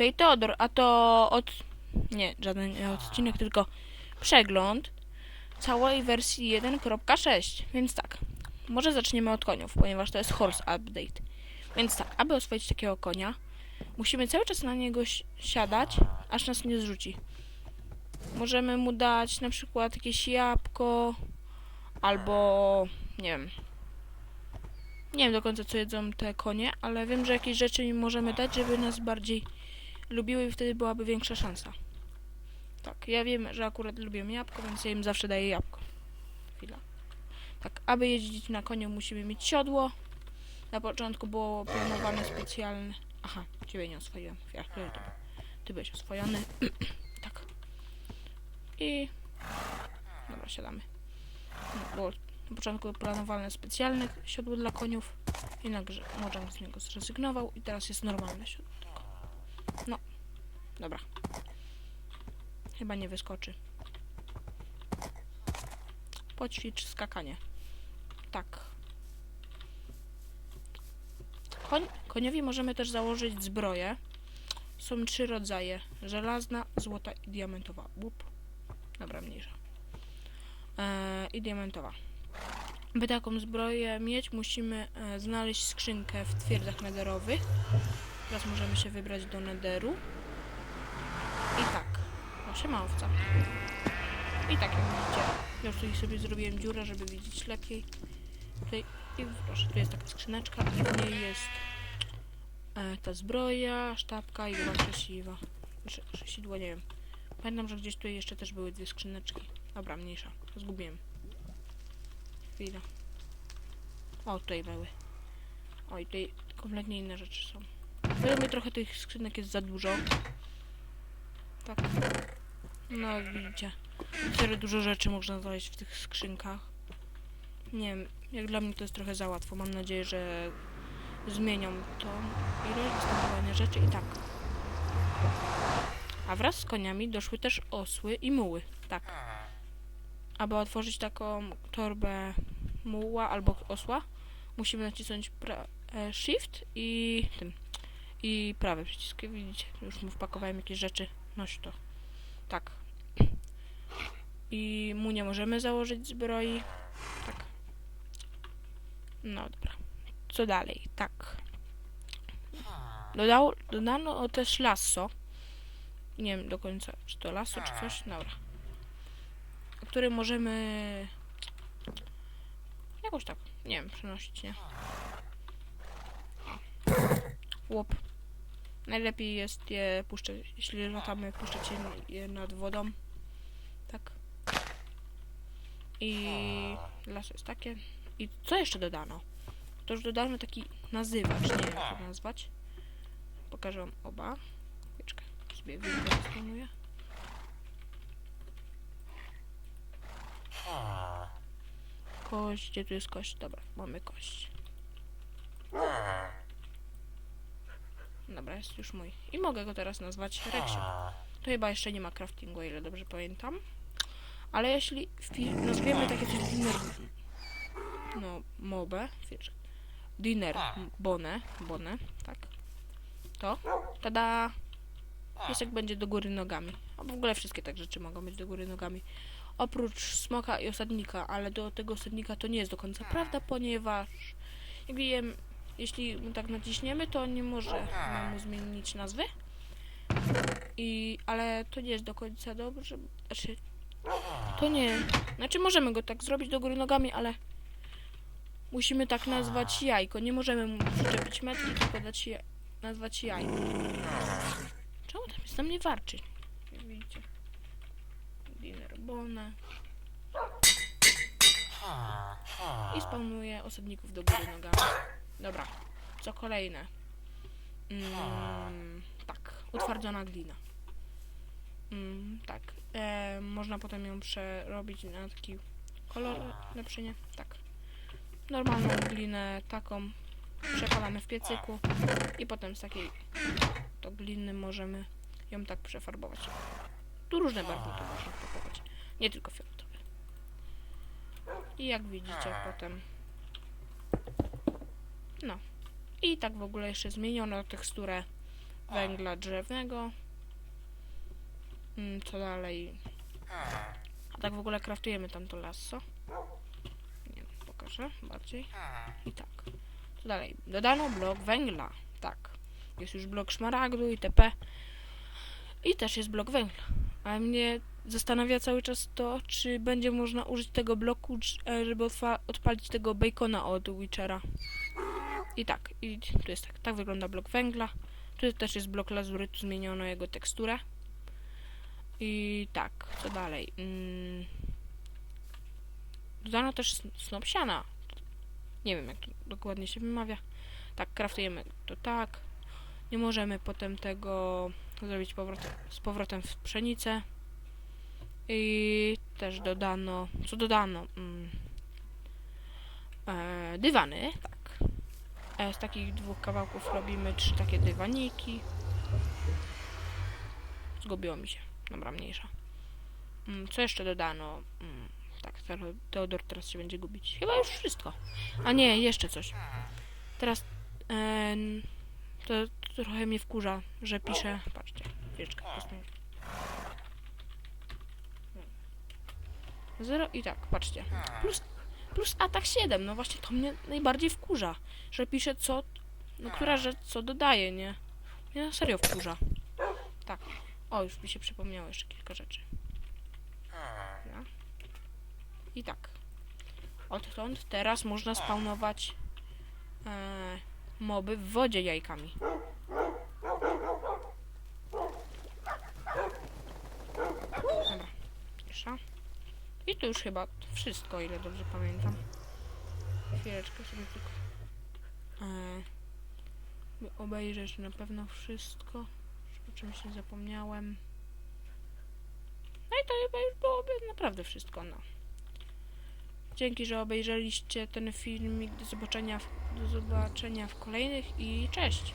tutaj Teodor, a to od... Nie, żaden odcinek, tylko przegląd całej wersji 1.6. Więc tak, może zaczniemy od koniów, ponieważ to jest horse update. Więc tak, aby oswoić takiego konia, musimy cały czas na niego si- siadać, aż nas nie zrzuci. Możemy mu dać na przykład jakieś jabłko, albo nie wiem. Nie wiem do końca co jedzą te konie, ale wiem, że jakieś rzeczy im możemy dać, żeby nas bardziej lubiły i wtedy byłaby większa szansa. Tak, ja wiem, że akurat lubię jabłko, więc ja im zawsze daję jabłko. Chwila. Tak, aby jeździć na koniu musimy mieć siodło. Na początku było planowane specjalne... Aha, ciebie nie oswoiłem. Ja, ty, byłeś oswojony. tak. I... Dobra, siadamy. No, Było na początku planowane specjalne siodło dla koniów. Jednakże Mojang z niego zrezygnował i teraz jest normalne siodło. Dobra. Chyba nie wyskoczy. Poćwicz skakanie. Tak. Koń, koniowi możemy też założyć zbroję. Są trzy rodzaje. Żelazna, złota i diamentowa. Łup. Dobra, mniejsza. Eee, I diamentowa. By taką zbroję mieć, musimy e, znaleźć skrzynkę w twierdzach nederowych. Teraz możemy się wybrać do nederu. I tak. O, siema owca. I tak jak widzicie. Już tutaj sobie zrobiłem dziurę, żeby widzieć lepiej. Tutaj, i proszę, tu jest taka skrzyneczka i w niej jest e, ta zbroja, sztabka i dwa krzesiwa. Krzesiidło, nie wiem. Pamiętam, że gdzieś tutaj jeszcze też były dwie skrzyneczki. Dobra, mniejsza. Zgubiłem. Chwila. O, tutaj były. O, i tutaj kompletnie inne rzeczy są. Mnie trochę tych skrzynek jest za dużo. Tak. No, jak widzicie. Tyle dużo rzeczy można znaleźć w tych skrzynkach. Nie wiem, jak dla mnie to jest trochę za łatwo. Mam nadzieję, że zmienią to ilość występowania rzeczy i tak. A wraz z koniami doszły też osły i muły. Tak. Aby otworzyć taką torbę muła albo osła, musimy nacisnąć e, shift i tym. I prawy przycisk. Widzicie, już mu wpakowałem jakieś rzeczy. Noś to. Tak. I mu nie możemy założyć zbroi. Tak. No dobra. Co dalej? Tak. Dodał, dodano też lasso. Nie wiem do końca, czy to lasso, czy coś. Dobra. Który możemy jakoś tak, nie wiem, przenosić, nie? Łop. Najlepiej jest je puszczać, jeśli latamy, puszczać je, nad wodą. Tak. I las jest takie. I co jeszcze dodano? To już dodano taki nazywacz, nie wiem jak to nazwać. Pokażę wam oba. Chwileczkę, sobie skanuję. Kość, gdzie tu jest kość? Dobra, mamy kość. Dobra, jest już mój. I mogę go teraz nazwać Reksio. To chyba jeszcze nie ma craftingu, o ile dobrze pamiętam. Ale jeśli nazwiemy takie coś dinner... No, mobę, wiesz, dinner, bonę, bonę, tak. To, tada! Piesek będzie do góry nogami. A w ogóle wszystkie tak rzeczy mogą być do góry nogami. Oprócz smoka i osadnika, ale do tego osadnika to nie jest do końca prawda, ponieważ jak wiem, jeśli mu tak naciśniemy, to nie może mu zmienić nazwy. I, ale to nie jest do końca dobrze. Znaczy, to nie. Znaczy, możemy go tak zrobić do góry nogami, ale musimy tak nazwać jajko. Nie możemy mu przyczepić metki, tylko dać je, nazwać jajko. Czemu tam jest na mnie warczy? Jak widzicie. Dinner bonę. I spawnuje osadników do góry nogami. Dobra, co kolejne? Mm, tak, utwardzona glina. Mm, tak, e, można potem ją przerobić na taki kolor lepszy, nie? Tak. Normalną glinę taką przepalamy w piecyku i potem z takiej to gliny możemy ją tak przefarbować. Tu różne barwy to można kupować, nie tylko fioletowe. I jak widzicie potem no. I tak w ogóle jeszcze zmieniono teksturę węgla drzewnego. Mm, Co dalej? A tak w ogóle kraftujemy tam to lasso. Nie, pokażę bardziej. I tak. Co dalej? Dodano blok węgla. Tak. Jest już blok szmaragdu itp. I też jest blok węgla. Ale mnie zastanawia cały czas to, czy będzie można użyć tego bloku, e, żeby odpalić tego bacona od Witchera. I tak, i tu jest tak, tak wygląda blok węgla. Tu też jest blok lazurytu, zmieniono jego teksturę. I tak, co dalej? Mm. Dodano też sn- snop siana. Nie wiem, jak to dokładnie się wymawia. Tak, kraftujemy to tak. Nie możemy potem tego zrobić z powrotem w pszenicę. I też dodano, co dodano? Mm, e, dywany, tak. E, z takich dwóch kawałków robimy trzy takie dywaniki. Zgubiło mi się. Dobra, mniejsza. Mm, co jeszcze dodano? Mm, tak, Teodor- teraz się będzie gubić. Chyba już wszystko. A nie, jeszcze coś. Teraz e, to trochę mnie wkurza, że piszę. Patrzcie, chwileczkę. Zero i tak, patrzcie. Plus, plus atak 7. No właśnie to mnie najbardziej wkurza, że pisze co, no która rzecz co dodaje, nie? Mnie serio wkurza. Tak. O, już mi się przypomniało jeszcze kilka rzeczy. I tak. Odtąd teraz można spawnować e, moby w wodzie jajkami. Dobra, cisza. I to już chyba wszystko, ile dobrze pamiętam. Chwileczkę sobie tylko e, obejrzeć na pewno wszystko. O czymś nie zapomniałem. No i to chyba już byłoby naprawdę wszystko, no. Dzięki, że obejrzeliście ten filmik. Do zobaczenia w, do zobaczenia w kolejnych i cześć!